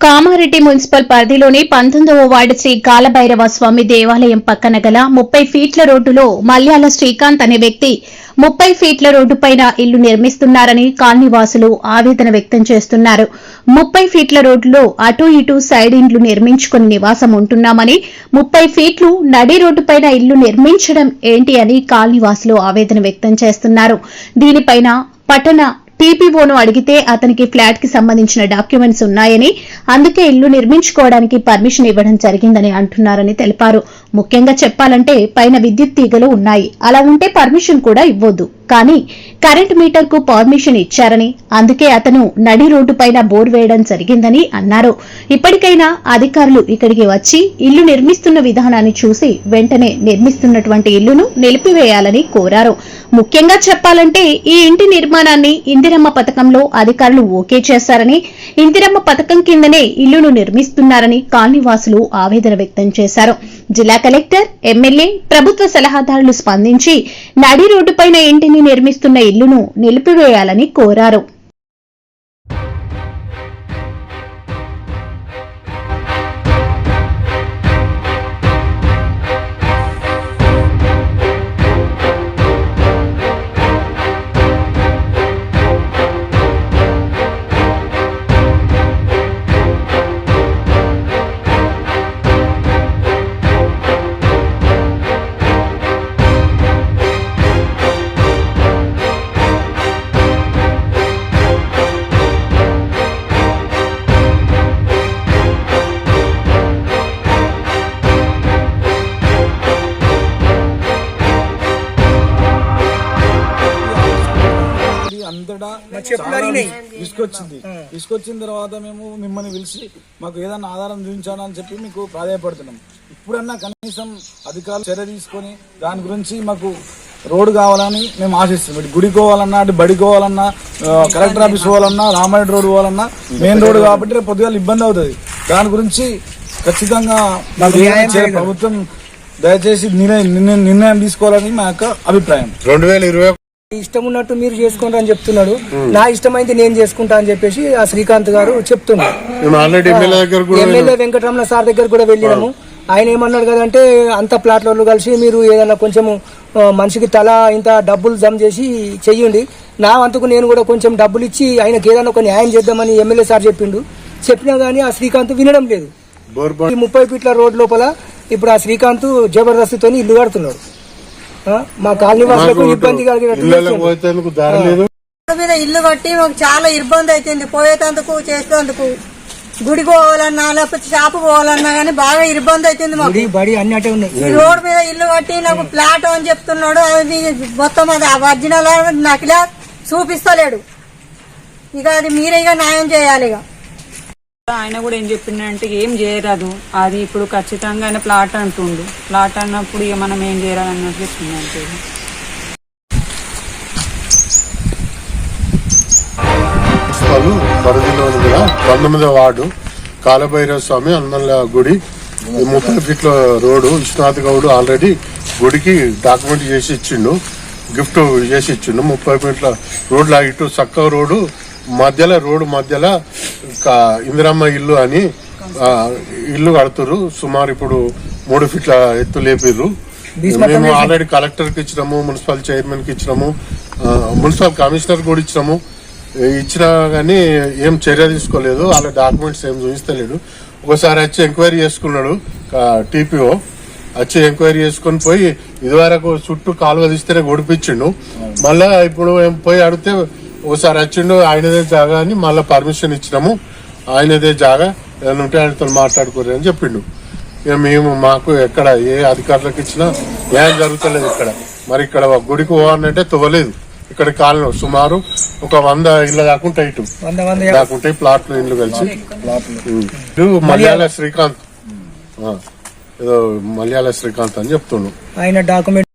Kamareddy municipal పరిధిలోని పంతొమ్మిదవ ward Shri Kalabhairava స్వామి దేవాలయం పక్కన గల ముప్పై ఫీట్ల రోడ్డులో మల్యాల శ్రీకాంత్ అనే వ్యక్తి ముప్పై ఫీట్ల రోడ్డుపైన ఇల్లు నిర్మిస్తున్నారని కాలనీవాసులు ఆవేదన వ్యక్తం చేస్తున్నారు. ముప్పై ఫీట్ల రోడ్డులో అటు ఇటు సైడ్ ఇండ్లు నిర్మించుకుని నివాసం ఉంటున్నామని ముప్పై ఫీట్లు నడి రోడ్డుపైన ఇల్లు నిర్మించడం ఏంటి అని కాలనీవాసులు ఆవేదన వ్యక్తం చేస్తున్నారు. దీనిపైన పట్టణ టీపీఓను అడిగితే అతనికి ఫ్లాట్కి సంబంధించిన డాక్యుమెంట్స్ ఉన్నాయని అందుకే ఇల్లు నిర్మించుకోవడానికి పర్మిషన్ ఇవ్వడం జరిగిందని అంటున్నారని తెలిపారు. ముఖ్యంగా చెప్పాలంటే పైన విద్యుత్ తీగలు ఉన్నాయి. అలా ఉంటే పర్మిషన్ కూడా ఇవ్వద్దు. కానీ కరెంట్ మీటర్కు పర్మిషన్ ఇచ్చారని అందుకే అతను నడి రోడ్డు పైన బోర్ వేయడం జరిగిందని అన్నారు. ఇప్పటికైనా అధికారులు ఇక్కడికి వచ్చి ఇల్లు నిర్మిస్తున్న విధానాన్ని చూసి వెంటనే నిర్మిస్తున్నటువంటి ఇల్లును నిలిపివేయాలని కోరారు. ముఖ్యంగా చెప్పాలంటే ఈ ఇంటి నిర్మాణాన్ని ఇందిరమ్మ పథకంలో అధికారులు ఓకే చేశారని ఇందిరమ్మ పథకం కిందనే ఇల్లును నిర్మిస్తున్నారని కాలనీవాసులు ఆవేదన వ్యక్తం చేశారు. జిల్లా కలెక్టర్ ఎమ్మెల్యే ప్రభుత్వ సలహాదారులు స్పందించి నడి రోడ్డుపైన ఇంటిని నిర్మిస్తున్న ఇల్లును నిలిపివేయాలని కోరారు. తీసుకొచ్చింది. తీసుకొచ్చిన తర్వాత మేము మిమ్మల్ని పిలిచి మాకు ఏదైనా ఆధారం చూపించాలని అని చెప్పి మీకు ప్రాధాయపడుతున్నాం. ఇప్పుడన్నా కనీసం అధికారులు చర్య తీసుకొని దాని గురించి మాకు రోడ్డు కావాలని మేము ఆశిస్తున్నాం. ఇటు గుడికి పోవాలన్నా అటు బడికి పోవాలన్నా కలెక్టర్ ఆఫీస్ పోవాలన్నా రామారెడ్డి రోడ్ పోవాలన్నా మెయిన్ రోడ్ కాబట్టి రేపు పొద్దుగాల ఇబ్బంది అవుతుంది. దాని గురించి ఖచ్చితంగా ప్రభుత్వం దయచేసి నిర్ణయం నిర్ణయం- నిర్ణయం తీసుకోవాలని మా యొక్క అభిప్రాయం. రెండు వేల ఇరవై ఇష్టం ఉన్నట్టు మీరు చేసుకోండి అని చెప్తున్నాడు. నా ఇష్టమైంది నేను చేసుకుంటా అని చెప్పేసి ఆ శ్రీకాంత్ గారు చెప్తున్నాడు ఆల్రెడీ ఎమ్మెల్యే దగ్గర కూడా ఎమ్మెల్యే వెంకటరమణ సార్ దగ్గర కూడా వెళ్ళినాము. ఆయన ఏమన్నాడు కదంటే అంత ప్లాట్లలో కలిసి మీరు ఏదైనా కొంచెం మనిషికి తల ఇంత డబ్బులు జమ చేసి చెయ్యండి. నా వంతుకు నేను కూడా కొంచెం డబ్బులు ఇచ్చి ఆయనకి ఏదైనా ఒక న్యాయం చేద్దామని ఎమ్మెల్యే సార్ చెప్పిండు. చెప్పినా గానీ ఆ శ్రీకాంత్ వినడం లేదు. ముప్పై ఫీట్ల రోడ్ లోపల ఇప్పుడు ఆ శ్రీకాంత్ జబర్దస్తితో ఇల్లు కడుతున్నాడు. మా కాలనీ వాసులకు ఇబ్బంది కలిగినట్టు దారి లేదు. రోడ్డు మీద ఇల్లు కట్టి మాకు చాలా ఇబ్బంది అవుతుంది పోయేటందుకు చేసేందుకు గుడికి పోవాలన్నా లేకపోతే షాపు పోవాలన్నా కానీ బాగా ఇబ్బంది అవుతుంది మాకు. బడి బడి అన్ని అటే ఉన్నాయి. ఈ రోడ్డు మీద ఇల్లు కట్టి నాకు ఫ్లాట్ అని చెప్తున్నాడు. అది మొత్తం అది ఒరిజినల్ నకిలా చూపిస్తలేడు. ఇక అది మీరే ఇక న్యాయం చేయాలి ఇక. ఆయన కూడా ఏం చెప్పిండంటే ఏం చేయరాదు. అది ఇప్పుడు ఖచ్చితంగా ఆయన ప్లాట్ అంటుండు. ప్లాట్ అన్నప్పుడు ఇక మనం ఏం చేయరాదు అన్నట్టు చెప్పిందంటే వాళ్ళు పరిధిలో ఉంది పంతొమ్మిదవ వార్డు కాలభైరవ స్వామి హనుమల్ల గుడి. ముప్పై ఫీట్ల రోడ్డు విశ్వనాథ్ గౌడ్ ఆల్రెడీ గుడికి డాక్యుమెంట్ చేసి ఇచ్చిండు. గిఫ్ట్ చేసి ఇచ్చిండు. ముప్పై ఫీట్ల రోడ్లు ఇటు చక్క రోడ్డు మధ్యలో రోడ్డు మధ్యలో ఇందిరమ్మ ఇల్లు అని ఇల్లు కడుతురు సుమారు ఇప్పుడు మూడు ఫీట్ల ఎత్తు లేపిర్రు. మేము ఆల్రెడీ కలెక్టర్కి ఇచ్చినాము మున్సిపల్ చైర్మన్కి ఇచ్చినాము మున్సిపల్ కమిషనర్ కూడా ఇచ్చినాము. ఇచ్చినా గానీ ఏం చర్య తీసుకోలేదు. వాళ్ళ డాక్యుమెంట్స్ ఏం చూపిస్తలేడు. ఒకసారి వచ్చి ఎంక్వైరీ చేసుకున్నాడు టీపీఓ వచ్చి ఎంక్వైరీ చేసుకొని పోయి ఇదివరకు చుట్టూ కాలువ తీస్తేనే గొడిపించిండు. మళ్ళా ఇప్పుడు పోయి అడిగితే ఒకసారి వచ్చిండు ఆయనదే జాగా అని మళ్ళీ పర్మిషన్ ఇచ్చినాము. ఆయనదే జాగా ఏమైనా ఉంటే ఆయనతో మాట్లాడుకోరు అని చెప్పిండు. ఇక మేము మాకు ఎక్కడ ఏ అధికారులకు ఇచ్చినా న్యాయం జరుగుతలేదు ఇక్కడ. మరి ఇక్కడ గుడికి పోవాలంటే తవ్వలేదు ఇక్కడ కాలంలో సుమారు ఒక వంద ఇళ్ళ దాకుంటాయి ఇటు. దాకుంటాయి ప్లాట్లు ఇల్లు కలిసి. ఇటు మలయాళ శ్రీకాంత్. ఏదో మలయాళ శ్రీకాంత్ అని ఆయన డాక్యుమెంట్